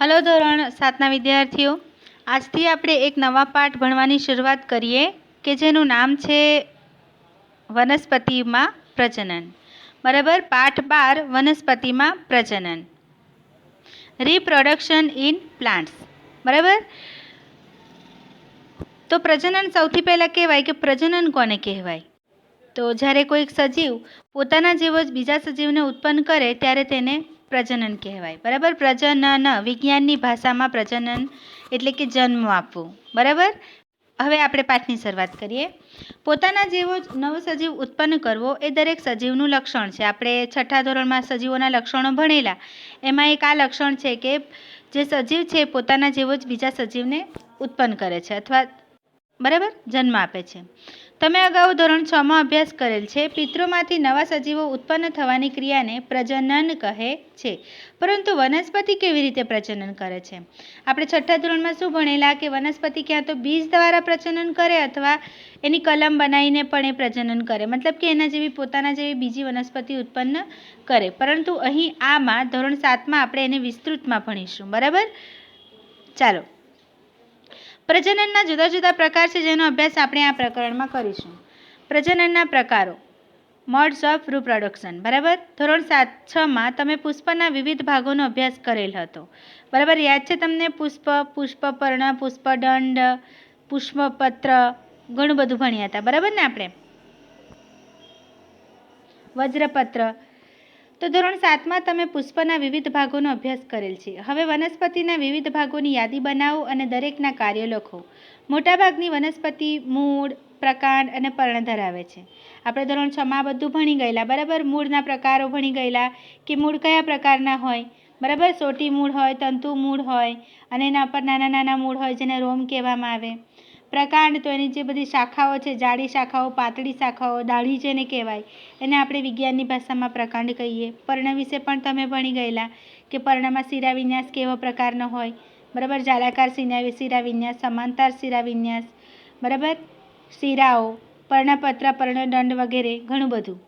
Hello ધોરણ, સાતના વિદ્યાર્થીઓ. આજથી આપણે એક નવા પાઠ ભણવાની શરૂઆત કરીએ કે જેનું નામ છે વનસ્પતિમાં પ્રજનન. બરાબર? પાઠ બાર, વનસ્પતિમાં પ્રજનન. રિપ્રોડક્શન ઇન પ્લાન્ટ્સ બરાબર? તો પ્રજનન સૌથી પહેલાં કહેવાય કે પ્રજનન કોને કહેવાય? તો જ્યારે કોઈક સજીવ પોતાના જેવો જ બીજા સજીવને ઉત્પન્ન કરે, ત્યારે તેને પ્રજનન કહેવાય. બરાબર? પ્રજનન, વિજ્ઞાનની ભાષામાં પ્રજનન એટલે કે જન્મ આપવો. બરાબર? હવે આપણે પાઠની શરૂઆત કરીએ. પોતાના જેવો જ નવો સજીવ ઉત્પન્ન કરવો એ દરેક સજીવનું લક્ષણ છે. આપણે છઠ્ઠા ધોરણમાં સજીવોના લક્ષણો ભણેલા. એમાં એક આ લક્ષણ છે કે જે સજીવ છે પોતાના જેવો જ બીજા સજીવને ઉત્પન્ન કરે છે અથવા બરાબર? જન્મ આપે છે. તમે અગાઉ ધોરણ છમાં અભ્યાસ કરેલ છે. પિતૃમાંથી નવા સજીવો ઉત્પન્ન થવાની ક્રિયાને પ્રજનન કહે છે. પરંતુ વનસ્પતિ કેવી રીતે પ્રજનન કરે છે? આપણે છઠ્ઠા ધોરણમાં શું ભણેલા કે વનસ્પતિ ક્યાં તો બીજ દ્વારા પ્રજનન કરે અથવા એની કલમ બનાવીને પણ એ પ્રજનન કરે. મતલબ કે એના જેવી પોતાના જેવી બીજી વનસ્પતિ ઉત્પન્ન કરે. પરંતુ અહીં આમાં ધોરણ સાતમાં આપણે એને વિસ્તૃતમાં ભણીશું. બરાબર? ચાલો. પ્રજનનના જુદા જુદા પ્રકાર છે જેનો અભ્યાસ આપણે આ પ્રકરણમાં કરીશું. પ્રજનનના પ્રકારો. મોડ્સ ઓફ રિપ્રોડક્શન બરાબર? ધોરણ સાત છમાં તમે પુષ્પના વિવિધ ભાગોનો અભ્યાસ કરેલ હતો. બરાબર? યાદ છે તમને પુષ્પ, પુષ્પપર્ણ, પુષ્પદંડ, પુષ્પપત્ર, ઘણું બધું ભણ્યા હતા. બરાબર ને આપણે? વજ્રપત્ર. તો ધોરણ સાતમાં તમે પુષ્પના વિવિધ ભાગોનો અભ્યાસ કરેલ છે. હવે વનસ્પતિના વિવિધ ભાગોની યાદી બનાવો અને દરેકના કાર્યો લખો. મોટાભાગની વનસ્પતિ મૂળ, પ્રકાંડ અને પર્ણ ધરાવે છે. આપણે ધોરણ છમાં બધું ભણી ગયેલા, બરાબર? મૂળના પ્રકારો ભણી ગયેલા કે મૂળ કયા પ્રકારના હોય? બરાબર? સોટી મૂળ હોય, તંતુ મૂળ હોય અને એના પર નાના નાના મૂળ હોય જેને રોમ કહેવામાં આવે. પ્રકાંડ તો એની જે બધી શાખાઓ છે, જાડી શાખાઓ, પાતળી શાખાઓ, ડાળી જેને કહેવાય, એને આપણે વિજ્ઞાનની ભાષામાં પ્રકાંડ કહીએ. પર્ણ વિશે પણ તમે ભણી ગયેલા કે પર્ણમાં શિરા વિન્યાસ કેવો પ્રકારનો હોય? બરાબર? જાલાકાર શિરા વિન્યાસ, સમાંતર શિરાવિન્યાસ બરાબર? શિરાઓ, પર્ણપત્ર, પર્ણદંડ વગેરે, ઘણું બધું.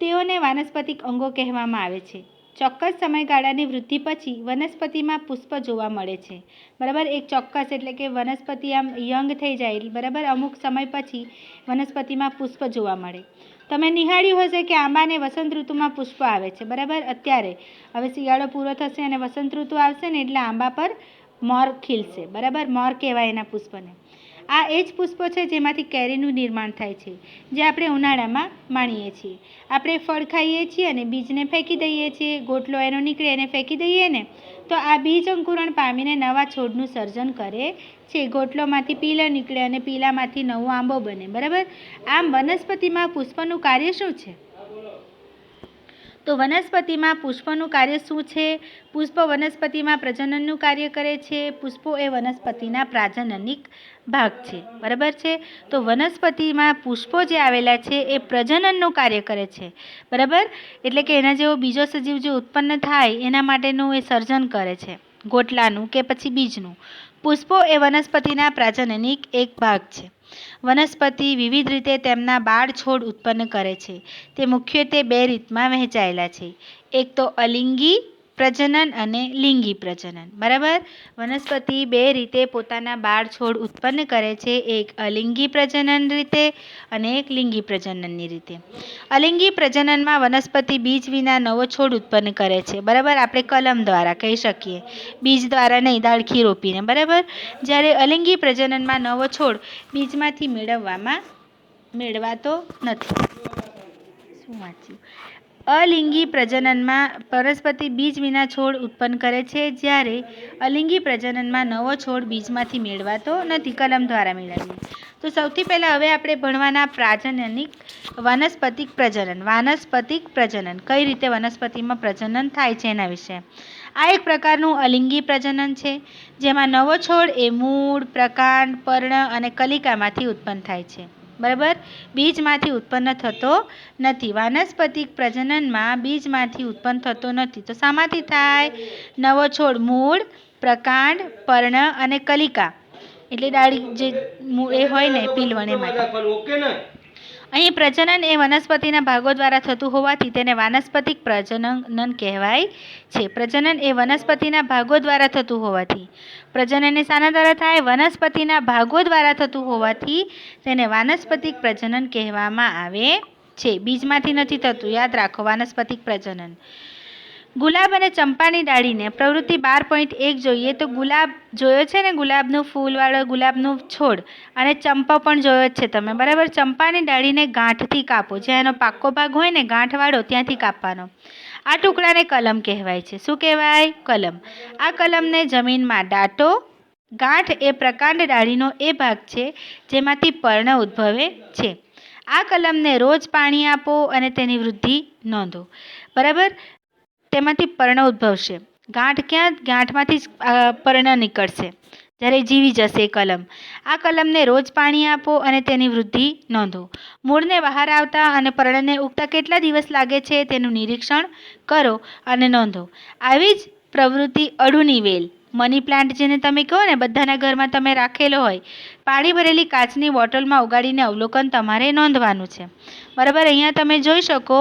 તેઓને વાનસ્પતિક અંગો કહેવામાં આવે છે. ચોક્કસ સમયગાળાની વૃદ્ધિ પછી વનસ્પતિમાં પુષ્પ જોવા મળે છે. બરાબર? એક ચોક્કસ એટલે કે વનસ્પતિ આમ યંગ થઈ જાય બરાબર? અમુક સમય પછી વનસ્પતિમાં પુષ્પ જોવા મળે. તમે નિહાળ્યું હશે કે આંબાને વસંત ઋતુમાં પુષ્પ આવે છે. બરાબર? અત્યારે. હવે શિયાળો પૂરો થશે અને વસંત ઋતુ આવશે ને એટલે આંબા પર મોર ખીલશે. બરાબર? મોર કહેવાય એના પુષ્પને. આ એ જ પુષ્પો છે જેમાંથી કેરીનું નિર્માણ થાય છે, જે આપણે ઉનાળામાં માણીએ છીએ. આપણે ફળ ખાઈએ છીએ અને બીજને ફેંકી દઈએ છીએ ગોટલો એનો નીકળે એને ફેંકી દઈએ ને, તો આ બીજ અંકુરણ પામીને નવા છોડનું સર્જન કરે છે. ગોટલોમાંથી પીલા નીકળે અને પીલામાંથી નવો આંબો બને, બરાબર? આમ વનસ્પતિમાં પુષ્પનું કાર્ય શું છે? તો વનસ્પતિમાં પુષ્પનું કાર્ય શું છે? પુષ્પ વનસ્પતિમાં પ્રજનનનું કાર્ય કરે છે. પુષ્પો એ વનસ્પતિના પ્રાજનનિક ભાગ છે. બરાબર છે? તો વનસ્પતિમાં પુષ્પો જે આવેલા છે એ પ્રજનનનું કાર્ય કરે છે. બરાબર? એટલે કે એના જેવો બીજો સજીવ જે ઉત્પન્ન થાય, એના માટેનું એ સર્જન કરે છે. ગોટલાનું કે પછી બીજનું. પુષ્પો એ વનસ્પતિના પ્રાજનનિક એક ભાગ છે. વનસ્પતિ વિવિધ રીતે તેમના બાળ છોડ ઉત્પન્ન કરે છે. તે મુખ્યત્વે બે રીતમાં વહેંચાયેલા છે. એક તો અલિંગી પ્રજનન અને લિંગી પ્રજનન. બરાબર? વનસ્પતિ બે રીતે પોતાના બાળ છોડ ઉત્પન્ન કરે છે. એક અલિંગી પ્રજનન રીતે અને એક લિંગી પ્રજનનની રીતે. અલિંગી પ્રજનનમાં વનસ્પતિ બીજ વિના નવો છોડ ઉત્પન્ન કરે છે. બરાબર? આપણે કલમ દ્વારા કહી શકીએ. બીજ દ્વારા નહીં દાળખી રોપીને. બરાબર? જ્યારે અલિંગી પ્રજનનમાં નવો છોડ બીજમાંથી મેળવવામાં મેળવાતો નથી. શું વાંચ્યું અલિંગી પ્રજનનમાં વનસ્પતિ બીજ વિના છોડ ઉત્પન્ન કરે છે, જ્યારે અલિંગી પ્રજનનમાં નવો છોડ બીજમાંથી મેળવાતો નથી, કલમ દ્વારા મેળવીએ. તો સૌથી પહેલાં હવે આપણે ભણવાના પ્રાજનનિક વાનસ્પતિક પ્રજનન. વાનસ્પતિક પ્રજનન. કઈ રીતે વનસ્પતિમાં પ્રજનન થાય છે એના વિશે? આ એક પ્રકારનું અલિંગી પ્રજનન છે, જેમાં નવો છોડ એ મૂળ, પ્રકાંડ, પર્ણ અને કલિકામાંથી ઉત્પન્ન થાય છે. બરાબર? બીજમાંથી ઉત્પન્ન થતો નથી. વાનસ્પતિક પ્રજનનમાં બીજમાંથી ઉત્પન્ન થતો નથી. તો શામાંથી થાય? નવો છોડ, મૂળ, પ્રકાંડ, પર્ણ અને કલિકા. એટલે ડાળી જે એ હોય ને પીલવણ એમાં અહીં પ્રજનન એ વનસ્પતિના ભાગો દ્વારા થતું હોવાથી તેને વાનસ્પતિક પ્રજનન કહેવાય છે. પ્રજનન એ વનસ્પતિના ભાગો દ્વારા થતું હોવાથી. પ્રજનન એ શાના દ્વારા થાય? વનસ્પતિના ભાગો દ્વારા થતું હોવાથી તેને વાનસ્પતિક પ્રજનન કહેવામાં આવે છે. બીજમાંથી નથી થતું. યાદ રાખો, વાનસ્પતિક પ્રજનન. ગુલાબ અને ચંપાની ડાળીને પ્રવૃત્તિ બાર પોઈન્ટ એક જોઈએ તો ગુલાબ જોયો છે ને? ગુલાબનું ફૂલવાળો, ગુલાબનું છોડ અને ચંપો પણ જોયો જ છે તમે. બરાબર? ચંપાની ડાળીને ગાંઠથી કાપો. જ્યાં એનો પાક્કો ભાગ હોય ને ગાંઠવાળો ત્યાંથી કાપવાનો. આ ટુકડાને કલમ કહેવાય છે. શું કહેવાય? કલમ. આ કલમને જમીનમાં દાટો ગાંઠ એ પ્રકાંડ ડાળીનો એ ભાગ છે જેમાંથી પર્ણ ઉદ્ભવે છે. આ કલમને રોજ પાણી આપો અને તેની વૃદ્ધિ નોંધો. બરાબર? તેમાંથી પર્ણ ઉદ્ભવશે. ગાંઠ ક્યાં? ગાંઠમાંથી જ પર્ણ નીકળશે. જ્યારે જીવી જશે કલમ. આ કલમને રોજ પાણી આપો અને તેની વૃદ્ધિ નોંધો. મૂળને બહાર આવતા અને પર્ણને ઉગતા કેટલા દિવસ લાગે છે તેનું નિરીક્ષણ કરો અને નોંધો. આવી જ પ્રવૃત્તિ અડુની વેલ. મની પ્લાન્ટ જેને તમે કહો ને, બધાના ઘરમાં તમે રાખેલો હોય, પાણી ભરેલી કાચની બોટલમાં ઉગાડીને અવલોકન તમારે નોંધવાનું છે. બરાબર? અહીંયા તમે જોઈ શકો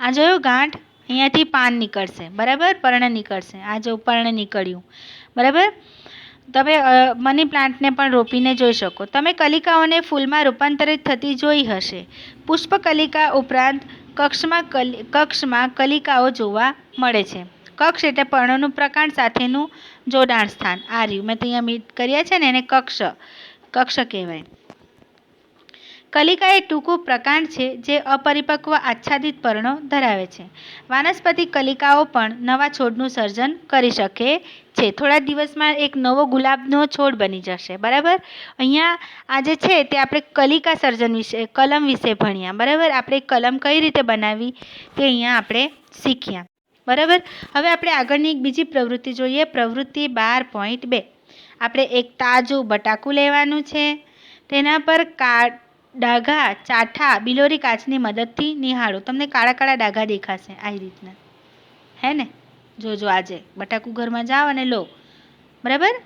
આ જોયું? ગાંઠ અહીંયાથી પાન નીકળશે. બરાબર? પર્ણ નીકળશે. આ જો પર્ણ નીકળ્યું. બરાબર? તમે મની પ્લાન્ટને પણ રોપીને જોઈ શકો. તમે કલિકાઓને ફૂલમાં રૂપાંતરિત થતી જોઈ હશે. પુષ્પ કલિકા ઉપરાંત કક્ષમાં કલી, કક્ષમાં કલિકાઓ જોવા મળે છે. કક્ષ એટલે પર્ણનું પ્રકાંડ સાથેનું જોડાણ સ્થાન. આ રહ્યું. મેં અહીંયા મીટ કર્યા છે ને એને કક્ષ કક્ષ કહેવાય. કલિકા એ ટૂંકું પ્રકાંડ છે જે અપરિપક્વ આચ્છાદિત પર્ણો ધરાવે છે. વાનસ્પતિક કલિકાઓ પણ નવા છોડનું સર્જન કરી શકે છે. થોડા દિવસમાં એક નવો ગુલાબનો છોડ બની જશે. બરાબર? અહીંયા આજે છે તે આપણે કલિકા સર્જન વિશે, કલમ વિશે ભણ્યા. બરાબર? આપણે કલમ કઈ રીતે બનાવી તે અહીંયા આપણે શીખ્યા. બરાબર? હવે આપણે આગળની એક બીજી પ્રવૃત્તિ જોઈએ. પ્રવૃત્તિ બાર પોઈન્ટ બે. આપણે એક તાજું બટાકું લેવાનું છે. તેના પર કા ડાઘા, ચાઠા, બિલોરી કાચની મદદથી નિહાળો. તમને કાળા કાળા ડાઘા દેખાશે આવી રીતના. હે ને? જોજો આજે. બટાકું ઘરમાં જાઓ અને લો. બરાબર?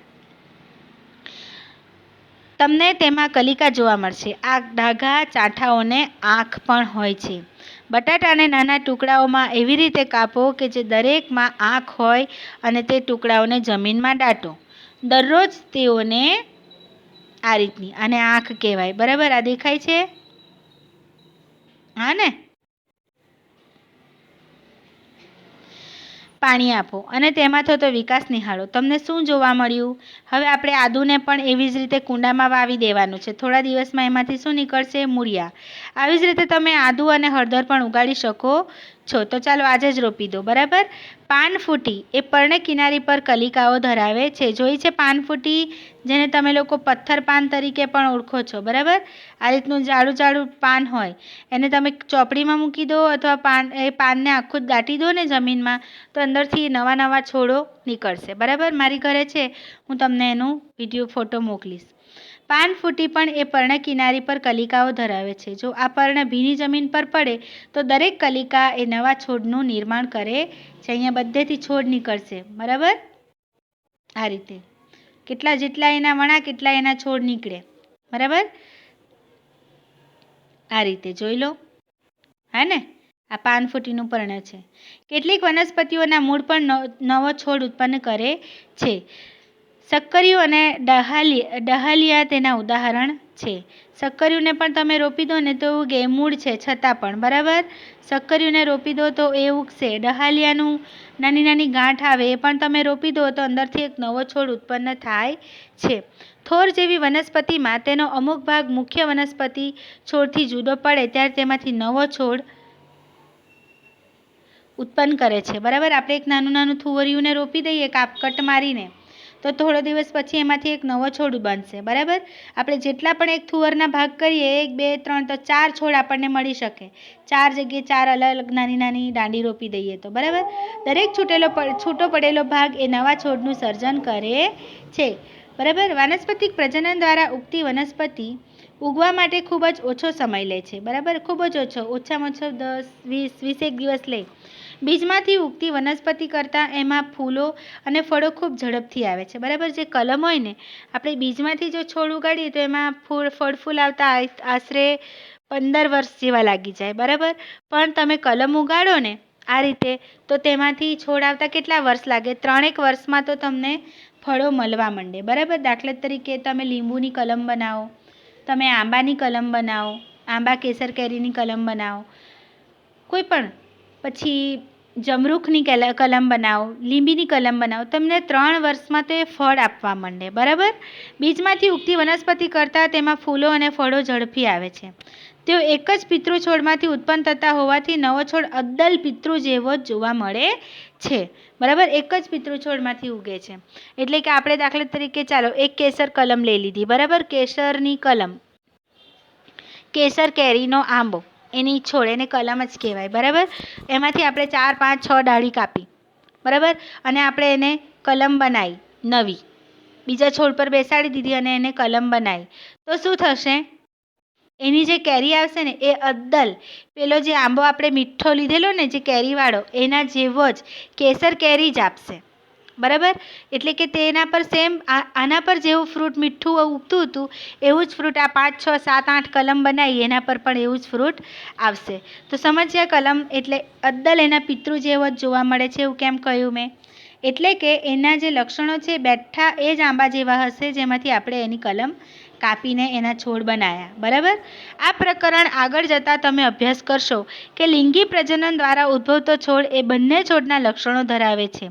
તમને તેમાં કલિકા જોવા મળશે. આ ડાઘા, ચાઠાઓને આંખ પણ હોય છે. બટાટાને નાના ટુકડાઓમાં એવી રીતે કાપો કે જે દરેકમાં આંખ હોય અને તે ટુકડાઓને જમીનમાં દાટો. દરરોજ તેઓને આ રીતની. આને આંખ કહેવાય. બરાબર? આ દેખાય છે? હા ને? પાણી આપો. અને તેમાં થતો વિકાસ નિહાળો. તમને શું જોવા મળ્યું? હવે આપણે આદુને પણ એવી જ રીતે કુંડામાં વાવી દેવાનું છે. થોડા દિવસમાં એમાંથી શું નીકળશે? મૂળિયા. આવી જ રીતે તમે આદુ અને હળદર પણ ઉગાડી શકો છો, તો ચાલો આજે જ રોપી દો, બરાબર? પાનફૂટી એ પર્ણ કિનારી પર કલિકાઓ ધરાવે છે, જોઈ છે પાનફૂટી જેને તમે લોકો પથ્થર પાન તરીકે પણ ઓળખો છો, બરાબર? આ રીતનું જાડું જાડું પાન હોય, એને તમે ચોપડીમાં મૂકી દો અથવા પાન, એ પાનને આખું દાટી દો ને જમીનમાં, તો અંદરથી નવા નવા છોડો નીકળશે, બરાબર? મારી ઘરે છે, હું તમને એનું વીડિયો ફોટો મોકલીશ. પાન ફૂટી પણ એ પર્ણ કિનારી પર કલિકાઓ ધરાવે છે. જો આ પર્ણ ભીની જમીન પર પડે, તો દરેક કલિકા એ નવા છોડનું નિર્માણ કરે છે. અહીંયા બધેથી છોડ નીકળશે. બરાબર? આ રીતે. કેટલા જેટલા એના વણા, કેટલા એના છોડ નીકળે. બરાબર? આ રીતે. જોઈ લો. હા ને? આ પાનફૂટીનું પર્ણ છે. કેટલીક વનસ્પતિઓના મૂળ પણ નવ- નવો છોડ ઉત્પન્ન કરે છે. સક્કરિયું અને ડહાલી, ડહાલિયા તેના ઉદાહરણ છે. સક્કરિયુંને પણ તમે રોપી દો ને તો ઉગે મૂળ છે, છતાં પણ, બરાબર? સક્કરિયુંને રોપી દો તો એ ઉગશે. ડહાલિયાનું નાની નાની ગાંઠ આવે, એ પણ તમે રોપી દો તો અંદરથી એક નવો છોડ ઉત્પન્ન થાય છે. થોર જેવી વનસ્પતિમાં તેનો અમુક ભાગ મુખ્ય વનસ્પતિ છોડથી જુદો પડે, ત્યારે તેમાંથી નવો છોડ ઉત્પન્ન કરે છે. બરાબર? આપણે એક નાનું નાનું થુવરિયુંને રોપી દઈએ કાપ કટ મારીને. તો થોડો દિવસ પછી એમાંથી એક નવો છોડ બનશે, બરાબર? આપણે જેટલા પણ એક થુવરના ભાગ કરીએ, એક, બે, ત્રણ, તો ચાર છોડ આપણને મળી શકે. ચાર જગ્યાએ ચાર અલગ અલગ નાની નાની દાંડી રોપી દઈએ તો, બરાબર? દરેક છૂટેલો છૂટો પડેલો ભાગ એ નવા છોડનું સર્જન કરે છે, બરાબર? વાનસ્પતિક પ્રજનન દ્વારા ઉગતી વનસ્પતિ ઉગવા માટે ખૂબ જ ઓછો સમય લે છે, બરાબર? ખૂબ જ ઓછો, ઓછામાં ઓછો દસ, વીસ, વીસેક દિવસ લે. બીજમાંથી ઉગતી વનસ્પતિ કરતાં એમાં ફૂલો અને ફળો ખૂબ ઝડપથી આવે છે. બરાબર જે કલમ હોય ને, આપણે બીજમાંથી જો છોડ ઉગાડીએ તો એમાં ફૂલ, ફળ ફૂલ આવતા આશરે પંદર વર્ષ જેવા લાગી જાય. બરાબર? પણ તમે કલમ ઉગાડો ને આ રીતે, તો તેમાંથી છોડ આવતા કેટલા વર્ષ લાગે? ત્રણેક વર્ષમાં તો તમને ફળો મળવા માંડે. બરાબર? દાખલા તરીકે તમે લીંબુની કલમ બનાવો, તમે આંબાની કલમ બનાવો, આંબા કેસર કેરીની કલમ બનાવો, કોઈ પણ. પછી જમરૂખની કલમ બનાવો, લીંબીની કલમ બનાવો, તમને ત્રણ વર્ષમાં તે ફળ આપવા માંડે, બરાબર? બીજમાંથી ઉગતી વનસ્પતિ કરતાં તેમાં ફૂલો અને ફળો ઝડપી આવે છે. તેઓ એક જ પિતૃ છોડમાંથી ઉત્પન્ન થતા હોવાથી નવો છોડ અદ્દલ પિતૃ જેવો જ જોવા મળે છે. બરાબર? એક જ પિતૃ છોડમાંથી ઉગે છે. એટલે કે આપણે દાખલા તરીકે ચાલો, એક કેસર કલમ લઈ લીધી, બરાબર? કેસરની કલમ. કેસર કેરીનો આંબો. એની છોડ, એને કલમ જ કહેવાય, બરાબર? એમાંથી આપણે ચાર, પાંચ, છ ડાળી કાપી, બરાબર? અને આપણે એને કલમ બનાવી, નવી. બીજા છોડ પર બેસાડી દીધી અને એને કલમ બનાવી. તો શું થશે? એની જે કેરી આવશે ને, એ અદ્દલ પેલો જે આંબો આપણે મીઠો લીધેલો ને, જે કેરીવાળો, એના જેવો જ કેસર કેરી જ આપશે. બરાબર? એટલે કે તેના પર સેમ આના પર જેવું ફ્રૂટ મીઠું ઉગતું હતું, એવું જ ફ્રૂટ આ પાંચ, છ, સાત, આઠ કલમ બનાવી, એના પર પણ એવું જ ફ્રૂટ આવશે. તો સમજ્યા કલમ, એટલે અદ્દલ એના પિતૃ જેવો જ જોવા મળે છે એવું કેમ કહ્યું મેં? એટલે કે એના જે લક્ષણો છે, બેઠા એ જ આંબા જેવા હશે, જેમાંથી આપણે એની કલમ કાપીને એના છોડ બનાવ્યા બરાબર? આ પ્રકરણ આગળ જતાં તમે અભ્યાસ કરશો કે લિંગી પ્રજનન દ્વારા ઉદ્ભવતો છોડ એ બંને છોડના લક્ષણો ધરાવે છે.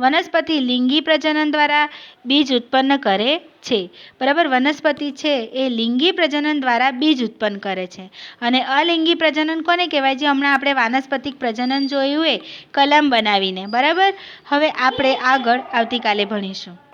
વનસ્પતિ લિંગી પ્રજનન દ્વારા બીજ ઉત્પન્ન કરે છે. બરાબર? વનસ્પતિ છે એ લિંગી પ્રજનન દ્વારા બીજ ઉત્પન્ન કરે છે. અને અલિંગી પ્રજનન કોને કહેવાય? જે હમણાં આપણે વાનસ્પતિક પ્રજનન જોયું એ, કલમ બનાવીને. બરાબર? હવે આપણે આગળ આવતીકાલે ભણીશું.